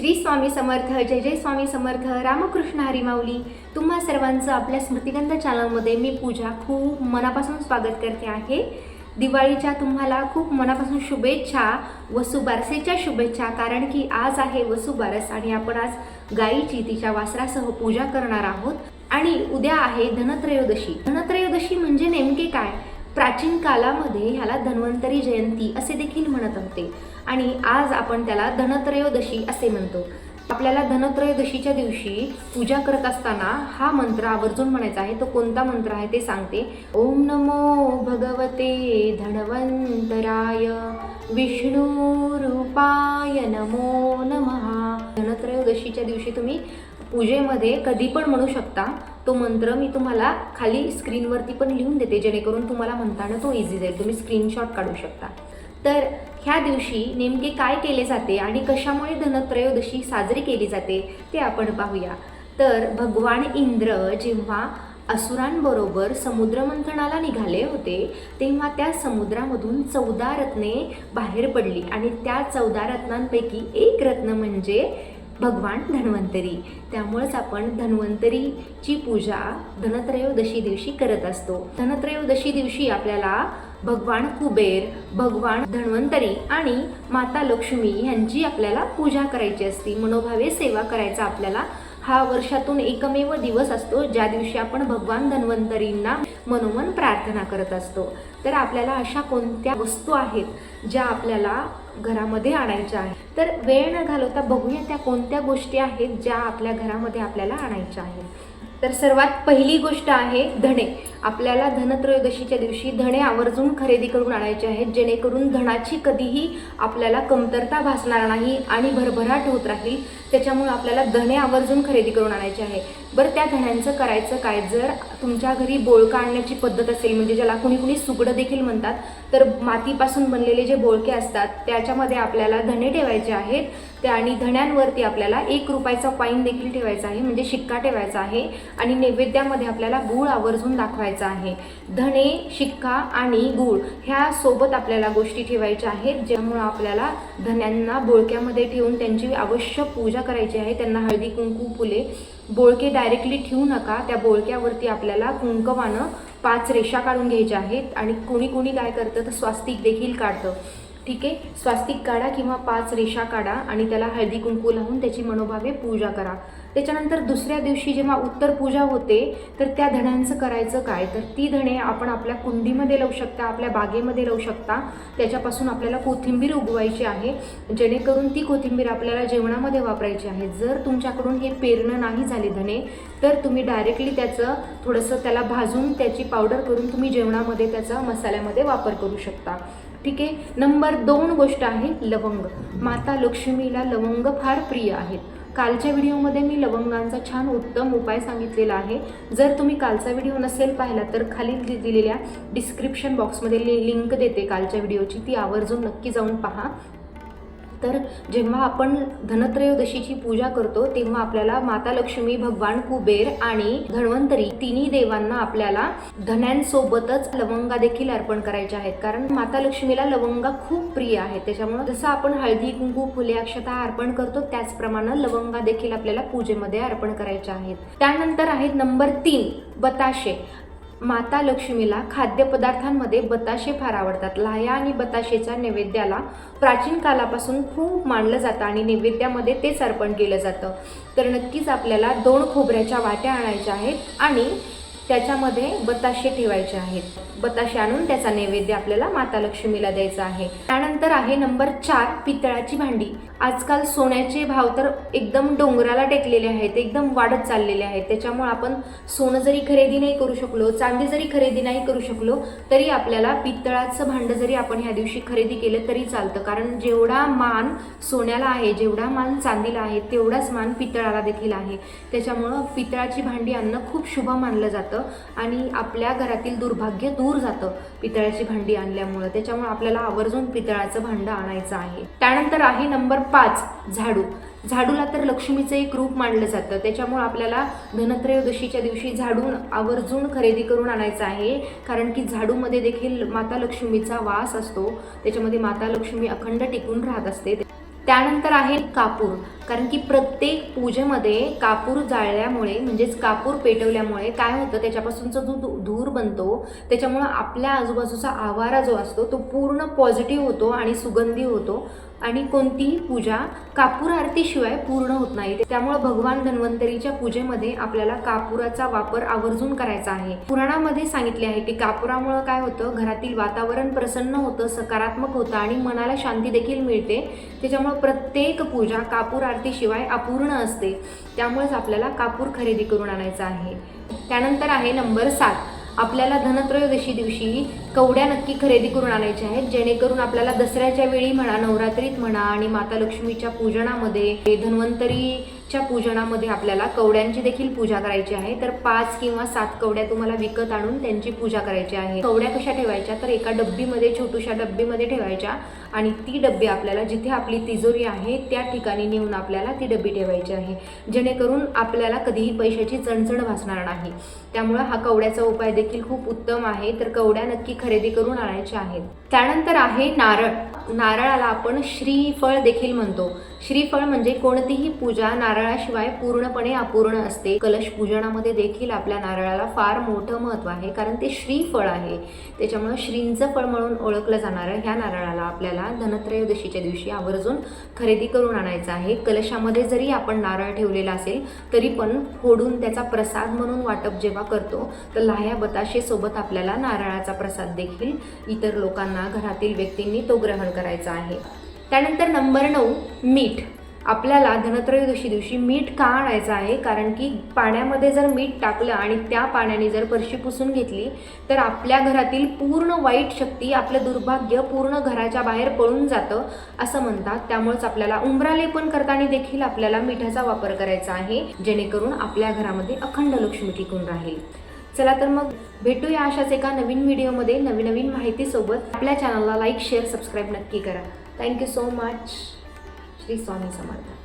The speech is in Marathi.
श्री स्वामी समर्थ जय जय स्वामी समर्थ रामकृष्ण हरिमाऊली तुम्हा सर्वांचं आपल्या स्मृतिगंध चॅनलमध्ये मी पूजा खूप मनापासून स्वागत करते आहे. दिवाळीच्या तुम्हाला खूप मनापासून शुभेच्छा वसुबारसेच्या शुभेच्छा कारण की आज आहे वसुबारस आणि आपण आज गायीची तिच्या वासरासह पूजा करणार आहोत. आणि उद्या आहे धनत्रयोदशी. धनत्रयोदशी म्हणजे नेमके काय? प्राचीन कालामध्ये ह्याला धन्वंतरी जयंती असे देखील म्हणत होते आणि आज आपण त्याला धनत्रयोदशी असे म्हणतो. आपल्याला धनत्रयोदशीच्या दिवशी पूजा करत असताना हा मंत्र आवर्जून म्हणायचा आहे. तो कोणता मंत्र आहे ते सांगते. ओम नमो भगवते धनवंतराय. विष्णू रूपाय नमो नमः. धनत्रयोदशीच्या दिवशी तुम्ही पूजेमध्ये कधी पण म्हणू शकता तो मंत्र मी तुम्हाला खाली स्क्रीनवरती पण लिहून देते जेणेकरून तुम्हाला म्हणताना तो इझी जाईल. तुम्ही स्क्रीनशॉट काढू शकता. तर ह्या दिवशी नेमके काय केले जाते आणि कशामुळे धनत्रयोदशी साजरी केली जाते ते आपण पाहूया. तर भगवान इंद्र जेव्हा असुरांबरोबर समुद्रमंथनाला निघाले होते तेव्हा त्या समुद्रामधून चौदा रत्ने बाहेर पडली. आणि त्या चौदा रत्नांपैकी एक रत्न म्हणजे भगवान धन्वंतरी. त्यामुळेच आपण धन्वंतरीची पूजा धनत्रयोदशी दिवशी करत असतो. धनत्रयोदशी दिवशी आपल्याला भगवान कुबेर भगवान धन्वंतरी आणि माता लक्ष्मी यांची आपल्याला पूजा करायची असते. मनोभावे सेवा करायचा आपल्याला हा वर्षातून एकमेव दिवस असतो ज्या दिवशी आपण भगवान धन्वंतरींना मनोमन प्रार्थना करत असतो. तर आपल्याला अशा कोणत्या वस्तू आहेत ज्या आपल्याला घरामध्ये आणायच्या आहेत? तर वेळ न घालवता बघूया त्या कोणत्या गोष्टी आहेत ज्या आपल्या घरामध्ये आपल्याला आणायच्या आहेत. तर सर्वात पहिली गोष्ट आहे धणे. आपल्याला धनत्रयोदशीच्या दिवशी धणे आवर्जून खरेदी करून आणायचे आहेत जेणेकरून धनाची कधीही आपल्याला कमतरता भासणार नाही आणि भरभराट होत राहील. त्याच्यामुळे आपल्याला धणे आवर्जून खरेदी करून आणायचे आहे. बरं त्या धण्यांचं करायचं काय? जर तुमच्या घरी बोळका आणण्याची पद्धत असेल म्हणजे ज्याला कुणी कुणी सुगडं देखील म्हणतात तर मातीपासून बनलेले जे बोळके असतात त्याच्यामध्ये आपल्याला धणे ठेवायचे आहेत. त्या आणि धण्यांवरती आपल्याला एक रुपयाचा कॉईन देखील ठेवायचा आहे म्हणजे शिक्का ठेवायचा आहे आणि नैवेद्यामध्ये आपल्याला गूळ आवर्जून दाखवायचा आहे. धणे शिक्का आणि गूळ ह्या सोबत आपल्याला गोष्टी ठेवायच्या आहेत ज्यामुळं आपल्याला धण्यांना बोळक्यामध्ये ठेवून त्यांची अवश्य पूजा करायची आहे. त्यांना हळदी कुंकू फुले बोळके डायरेक्टली ठेवू नका. त्या बोळक्यावरती आपल्याला कुंकवानं पाच रेषा काढून घ्यायच्या आहेत आणि कोणी कोणी काय करतं तर स्वास्तिक देखील काढतं. ठीक आहे? स्वास्तिक काढा किंवा पाच रेषा काढा आणि त्याला हळदी कुंकू लावून त्याची मनोभावे पूजा करा. त्याच्यानंतर दुसऱ्या दिवशी जेव्हा उत्तर पूजा होते तर त्या धण्यांचं करायचं काय? तर ती धणे आपण आपल्या कुंडीमध्ये लावू शकता आपल्या बागेमध्ये लावू शकता. त्याच्यापासून आपल्याला कोथिंबीर उगवायची आहे. जेणेकरून ती कोथिंबीर आपल्याला जेवणामध्ये वापरायची आहे. जर तुमच्याकडून हे पेरणं नाही झाले धणे तर तुम्ही डायरेक्टली त्याचं थोडंसं त्याला भाजून त्याची पावडर करून तुम्ही जेवणामध्ये त्याचा मसाल्यामध्ये वापर करू शकता. ठीक आहे? नंबर दोन गोष्ट आहे लवंग. माता लक्ष्मीला लवंग फार प्रिय आहेत. कालच्या व्हिडिओमध्ये मी लवंगांचा छान उत्तम उपाय सांगितलेला आहे. जर तुम्ही कालचा व्हिडिओ नसेल पाहिला तर खाली दिलेल्या डिस्क्रिप्शन बॉक्समध्ये लिंक देते कालच्या व्हिडिओची. ती आवर्जून नक्की जाऊन पहा. तर जेव्हा आपण धनत्रयोदशीची पूजा करतो तेव्हा आपल्याला माता लक्ष्मी भगवान कुबेर आणि धन्वंतरी तिन्ही देवांना आपल्याला धन्यांसोबतच लवंगा देखील अर्पण करायच्या आहेत. कारण माता लक्ष्मीला लवंगा खूप प्रिय आहेत. त्याच्यामुळे जसं आपण हळदी कुंकू फुले अक्षता अर्पण करतो त्याचप्रमाणे लवंगा देखील आपल्याला पूजेमध्ये अर्पण करायच्या आहेत. त्यानंतर आहेत नंबर तीन बताशे. माता लक्ष्मीला खाद्यपदार्थांमध्ये बताशे फार आवडतात. लाह्या आणि बताशेच्या नैवेद्याला प्राचीन कालापासून खूप मानलं जातं आणि नैवेद्यामध्ये तेच अर्पण केलं जातं. तर नक्कीच आपल्याला दोन खोबऱ्याच्या वाट्या आणायच्या आहेत आणि त्याच्यामध्ये बताशे ठेवायचे आहेत. बताशे आणून त्याचा नैवेद्य आपल्याला माता लक्ष्मीला द्यायचा आहे. त्यानंतर आहे नंबर चार पितळाची भांडी. आजकाल सोन्याचे भाव तर एकदम डोंगराला टेकलेले आहेत एकदम वाढत चाललेले आहेत. त्याच्यामुळे आपण सोनं जरी खरेदी नाही करू शकलो चांदी जरी खरेदी नाही करू शकलो तरी आपल्याला पितळाचं भांडं जरी आपण ह्या दिवशी खरेदी केलं तरी चालतं. कारण जेवढा मान सोन्याला आहे जेवढा मान चांदीला आहे तेवढाच मान पितळाला देखील आहे. त्याच्यामुळं पितळाची भांडी आणणं खूप शुभ मानलं जातं. आणि आपल्या घरातील दुर्भाग्य दूर जातं पितळाची भांडी आणल्यामुळं. त्याच्यामुळे आपल्याला आवर्जून पितळाचं भांडं आणायचं आहे. त्यानंतर आहे नंबर पाच झाडू. झाडूला तर लक्ष्मीचं एक रूप मानलं जातं. त्याच्यामुळे आपल्याला धनत्रयोदशीच्या दिवशी झाडू आवर्जून खरेदी करून आणायचं आहे. कारण की झाडूमध्ये देखील माता लक्ष्मीचा वास असतो. त्याच्यामध्ये माता लक्ष्मी अखंड टिकून राहत असते. त्यानंतर आहे कापूर. कारण की प्रत्येक पूजेमध्ये कापूर जाळल्यामुळे म्हणजेच कापूर पेटवल्यामुळे काय होतं त्याच्यापासूनचा जो धूर बनतो त्याच्यामुळं आपल्या आजूबाजूचा आवारा जो असतो तो पूर्ण पॉझिटिव्ह होतो आणि सुगंधी होतो. आणि कोणतीही पूजा कापूर आरतीशिवाय पूर्ण होत नाही. त्यामुळं भगवान धन्वंतरीच्या पूजेमध्ये आपल्याला कापुराचा वापर आवर्जून करायचा आहे. पुराणामध्ये सांगितले आहे की कापुरामुळं काय होतं? घरातील वातावरण प्रसन्न होतं सकारात्मक होतं आणि मनाला शांती देखील मिळते. त्याच्यामुळं प्रत्येक पूजा कापूर आरतीशिवाय अपूर्ण असते. त्यामुळेच आपल्याला कापूर खरेदी करून आणायचा आहे. त्यानंतर आहे नंबर सात. आपल्याला धनत्रयोदशी दिवशी कवड्या नक्की खरेदी करून आणायच्या आहेत. जेणेकरून आपल्याला दसऱ्याच्या वेळी म्हणा नवरात्रीत म्हणा आणि माता लक्ष्मीच्या पूजनामध्ये धन्वंतरी च्या पूजनामध्ये आपल्याला कवड्यांची देखील पूजा करायची आहे. तर पाच किंवा सात कवड्या तुम्हाला विकत आणून त्यांची पूजा करायची आहे. कवड्या कशा ठेवायच्या? तर एका डब्बीमध्ये छोटूशा डब्बीमध्ये ठेवायच्या आणि ती डब्बी आपल्याला जिथे आपली तिजोरी आहे त्या ठिकाणी नेऊन आपल्याला ती डब्बी ठेवायची आहे. जेणेकरून आपल्याला कधीही पैशाची चणचण भासणार नाही. त्यामुळं हा कवड्याचा उपाय देखील खूप उत्तम आहे. तर कवड्या नक्की खरेदी करून आणायच्या आहेत. त्यानंतर आहे नारळ. नारळाला आपण श्रीफळ देखील म्हणतो. श्रीफळ म्हणजे कोणतीही पूजा नारळ नारळाशिवाय पूर्णपणे अपूर्ण असते. कलश पूजनामध्ये देखील आपल्या नारळाला फार मोठं महत्त्व आहे कारण ते श्रीफळ आहे. त्याच्यामुळं श्रींचं फळ म्हणून ओळखलं जाणारं ह्या नारळाला आपल्याला धनत्रयोदशीच्या दिवशी आवर्जून खरेदी करून आणायचं आहे. कलशामध्ये जरी आपण नारळ ठेवलेला असेल तरी पण फोडून त्याचा प्रसाद म्हणून वाटप जेव्हा करतो तर लाह्या बताशेसोबत आपल्याला नारळाचा प्रसाद देखील इतर लोकांना घरातील व्यक्तींनी तो ग्रहण करायचा आहे. त्यानंतर नंबर नऊ मीठ. आपल्याला धनत्रयोदशी दिवशी मीठ का आणायचं आहे? कारण की पाण्यामध्ये जर मीठ टाकलं आणि त्या पाण्याने जर फरशी पुसून घेतली तर आपल्या घरातील पूर्ण वाईट शक्ती आपलं दुर्भाग्य पूर्ण घराच्या बाहेर पळून जातं असं म्हणतात. त्यामुळेच आपल्याला उंबरालेपन करताना देखील आपल्याला मिठाचा वापर करायचा आहे जेणेकरून आपल्या घरामध्ये अखंड लक्ष्मी टिकून राहील. चला तर मग भेटूया अशाच एका नवीन व्हिडिओमध्ये नवीन नवीन माहितीसोबत. आपल्या चॅनलला लाईक शेअर सबस्क्राईब नक्की करा. Thank you so much. Shri Swami Samarth